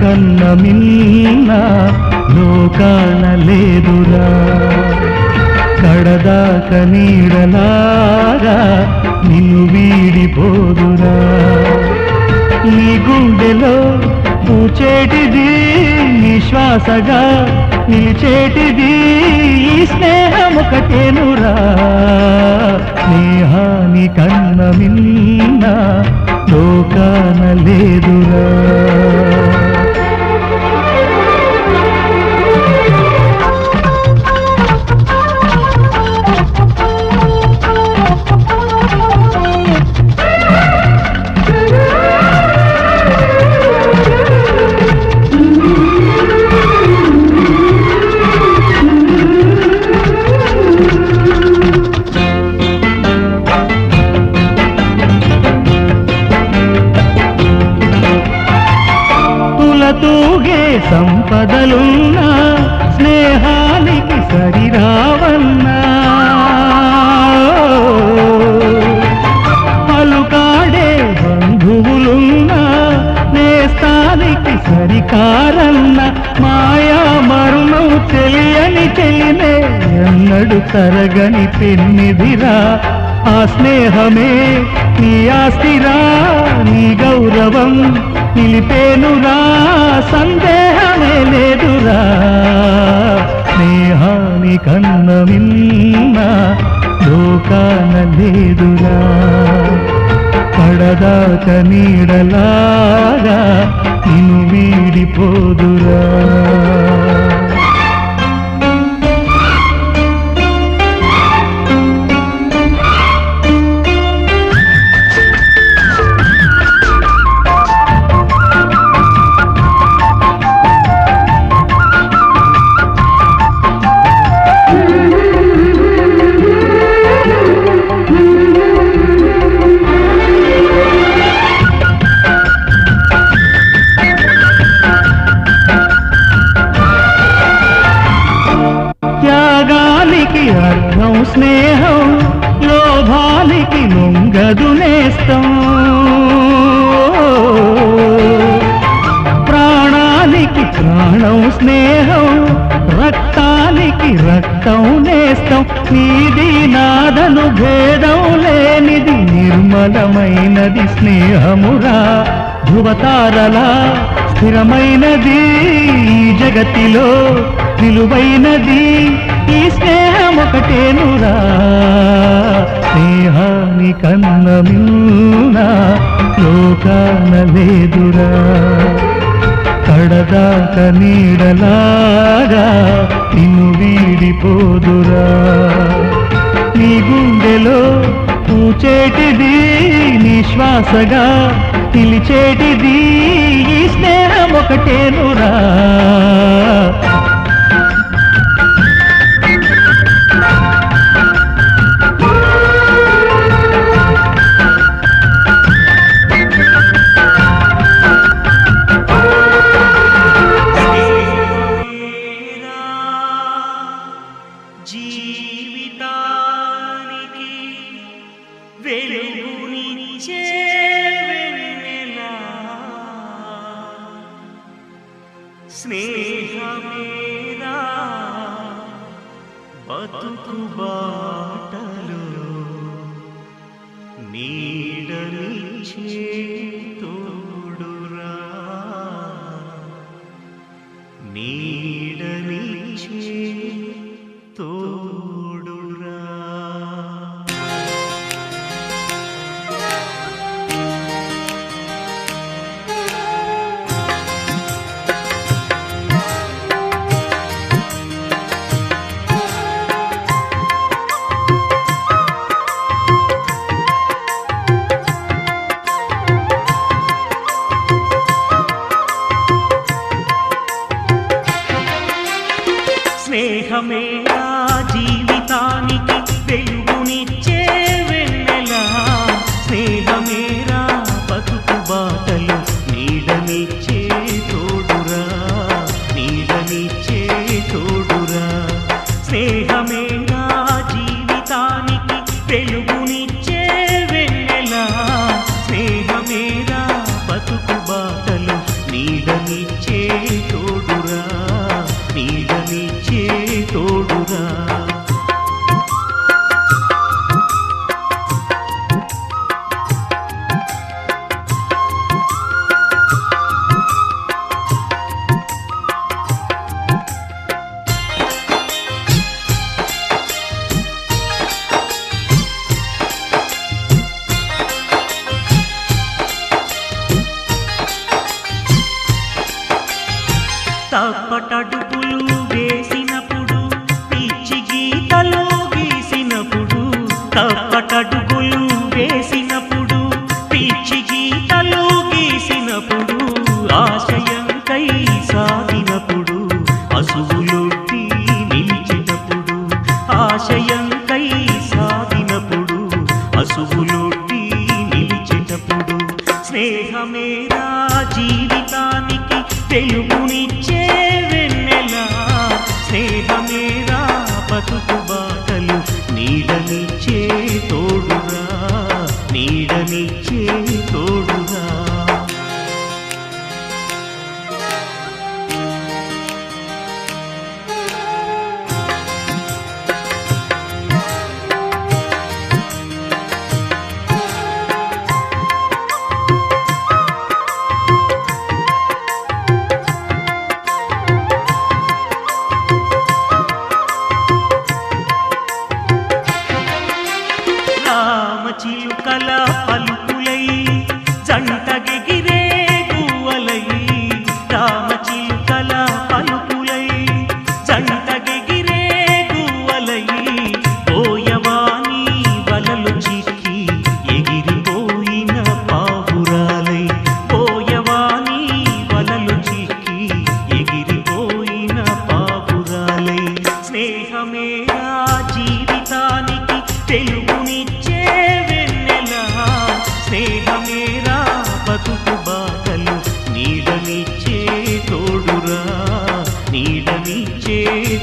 కన్న మిన్న లోకాన లేదురా. కడదాక నీడలాగా నిన్ను వీడిపోదురా. నీ గుండెలో పూచేటిది నీ శ్వాసగా నిలిచేటిది ఈ స్నేహం ఒకటేనురా. స్నేహాని కన్న మిన్న లోకాన లేదురా. నేస్తానికి సరికారన్న మాయా మరుణం తెలియని తెలినే ఎన్నడు తరగని పెన్నిదిరా. ఆ స్నేహమే నీ ఆస్తిరా నీ గౌరవం నిలిపేనురా. సందేహమే లేదురా. స్నేహాని కన్న నిన్న లోకాన లేదురా. కడదాక నీడలాగా నిన్ను వీడిపోదురా. దేహం రక్తానికి రక్తం నేస్తం. నీది నాదను భేదం లేనిది నిర్మలమైనది స్నేహమురా. ధృవతారలా స్థిరమైనది ఈ జగతిలో విలువైనది ఈ స్నేహం ఒకటేనురా స్నేహాని కన్న మిన్న లోకాన లేదురా. కడదాక నీడలాగా నిన్ను వీడిపోదురా. నీ గుండెలో పూచేటిది నీ శ్వాసగా పిలిచేటిది ఈ స్నేహం ఒకటేనురా. బతుకు బాటలు నీడనిచ్చే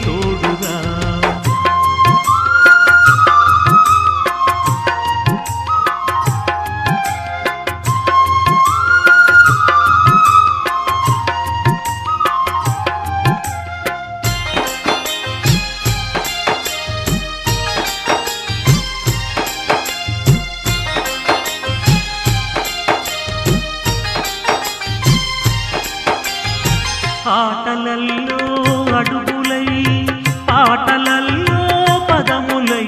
தொடுத்து ఆటలల్లో అడుగులై పాటలల్లో పదములై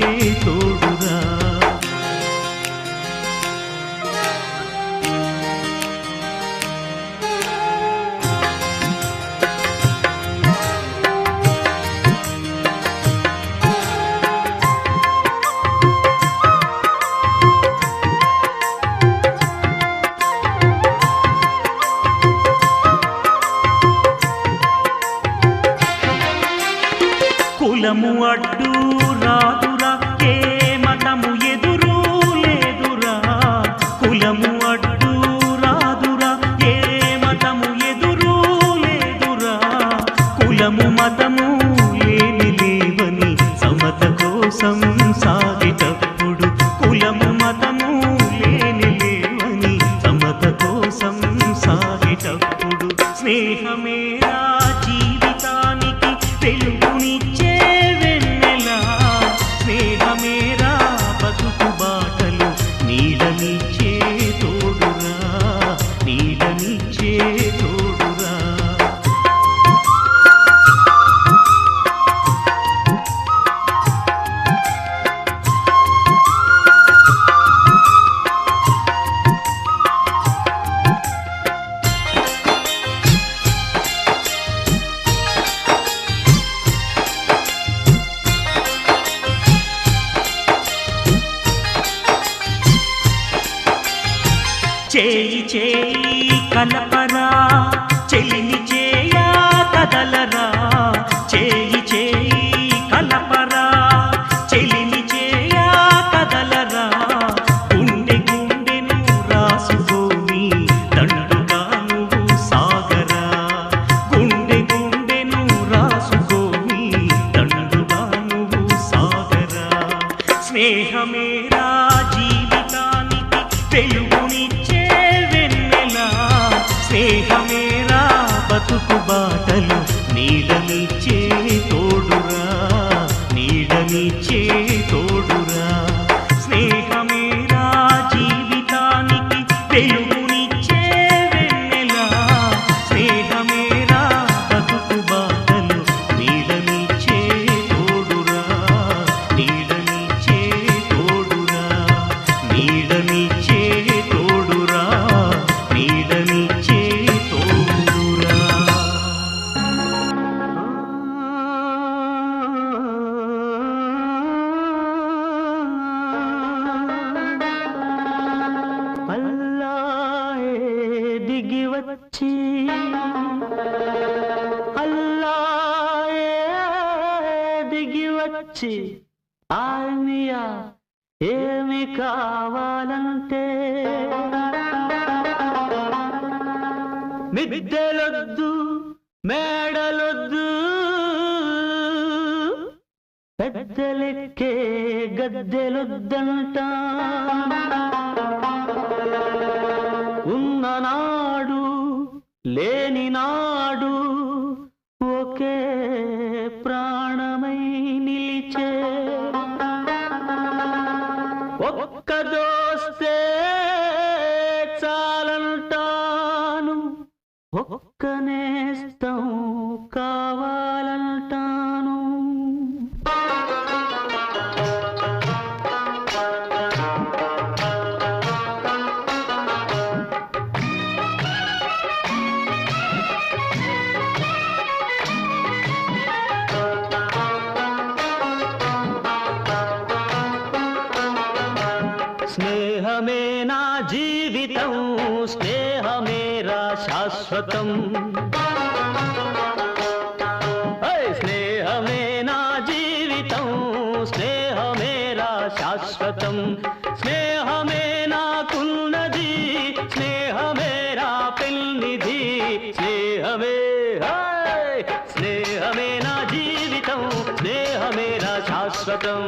bonito. బతుకు వచ్చి ఆర్మియా ఏమి కావాలంటే మిద్దెలొద్దు మేడలొద్దు పెద్దలెక్కే గద్దెలొద్దంట. ఉన్ననాడు లేని నాడు శాశ్వతం హే! స్నేహమే నా జీవితం స్నేహమేరా శాశ్వతం స్నేహమే నాకున్నది స్నేహమేరా పెన్నిధి స్నేహమే హే! స్నేహమే నా జీవితం స్నేహమేరా శాశ్వతం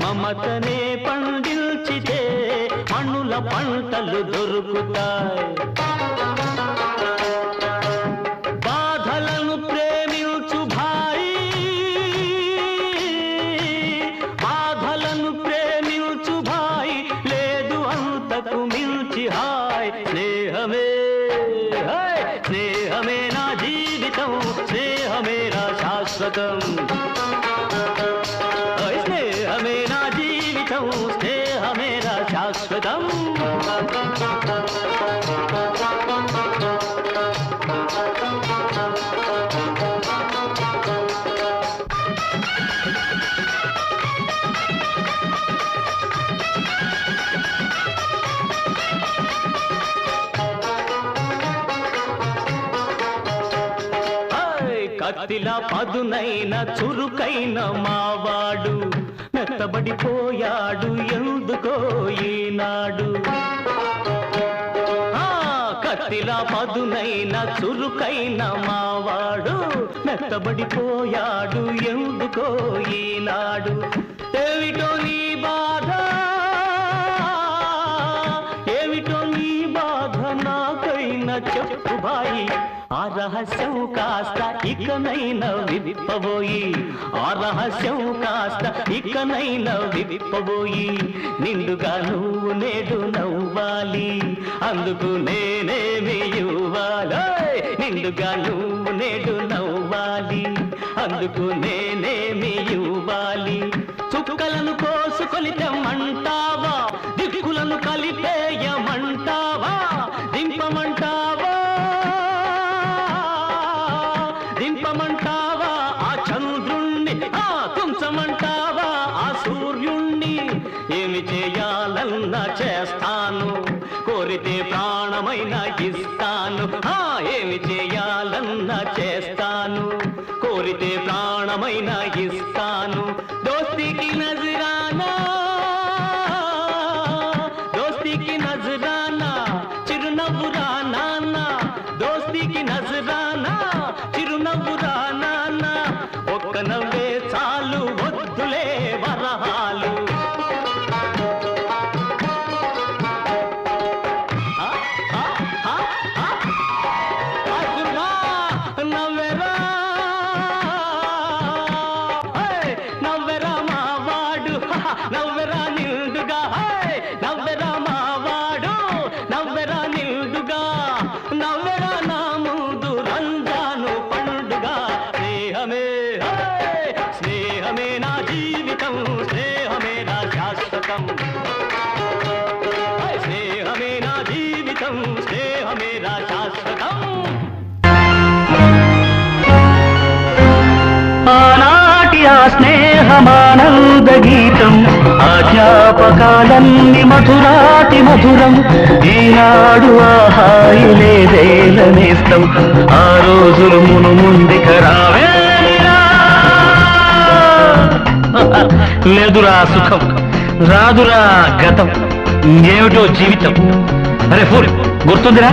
మమతనే పండించితే మణుల పంటలు దొరుకుతాయి. అదిలా పదునైన చురుకైన మావాడు మెత్తబడిపోయాడు ఎందుకో ఈనాడు. కత్తిలా పదునైన చురుకైన మావాడు మెత్తబడిపోయాడు ఎందుకో ఈనాడు. ఆ రహస్యం కాస్త ఇకనైనా విప్పబోయి ఆ రహస్యం కాస్త ఇకనైనా విప్పబోయి నిండుగా నువ్వు నేడు నవ్వాలి అందుకు నేనేమి ఇవ్వాలి? నిండుగా నువ్వు నేడు నవ్వాలి అందుకు నేనేమి ఇవ్వాలి? చుక్కలను కోసుకొని తెమ్మంటావా? తుంచమంటావా స్నేహమానంద గీతం ఆధ్యాపకాలన్ని మధురాతి మధురం. ఈనాడు ఆ హాయి ఆ రోజులు మును ముందుక రావేరా లేదురా సుఖం రాదురా గతం. ఏమిటో జీవితం. అరే ఫూల్ గుర్తుందిరా?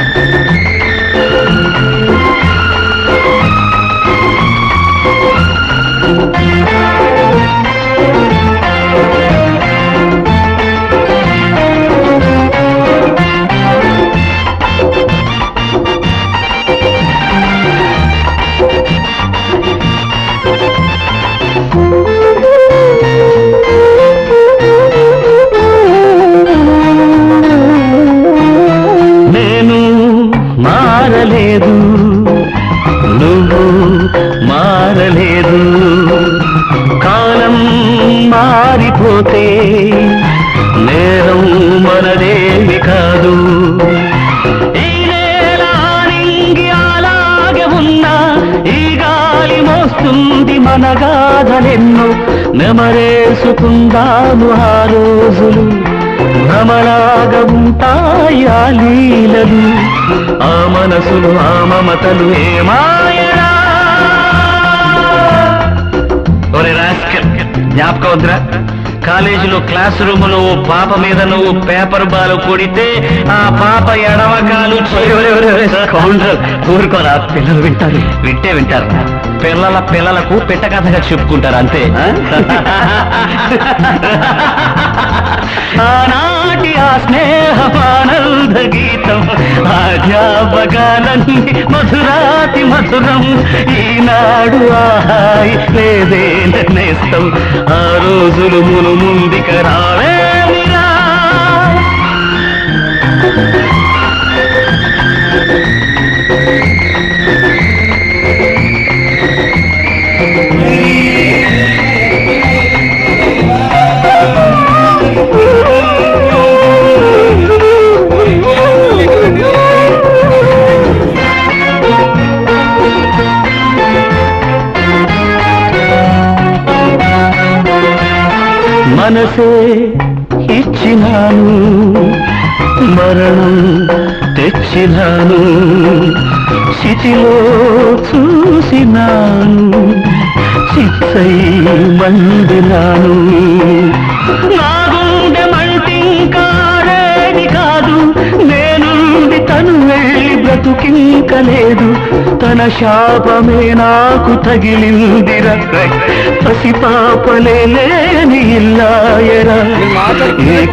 మన గాథలెన్నో నెమరేసుకుందాము ఆ రోజులు. భ్రమలాగా ఉంటాయి ఆ లీలలు. ఆ మనసులు ఆ మమతలు ఏమాయరా జ్ఞాపకం వద్దురా. కాలేజీలో క్లాస్ రూమ్లో ఓ పాప మీద నువ్వు పేపర్ బాల్ కొడితే ఆ పాప ఎడవకాలు ఊరుకోరా పిల్లలు వింటారు. వింటే వింటారు. పిల్లల పిల్లలకు పెట్ట కథగా చెప్పుకుంటారు అంతే. నాటి ఆ స్నేహమానంద గీతం. ఆధ్యాపకాలన్నీ మధురాతి మధురం. ఈనాడు ఆహాయి లేదే నేస్తం. ఆ రోజులు మును ముందుక మనసే ఇచ్చినాను మరణం తెచ్చినాను చితిలో చూసినాను చిత్తై మందినాను నా వెళ్ళి బ్రతుకింకలేదు తన శాపమే నాకు తగిలిందిర. పసిపాపలే లేని ఇల్లాయరా.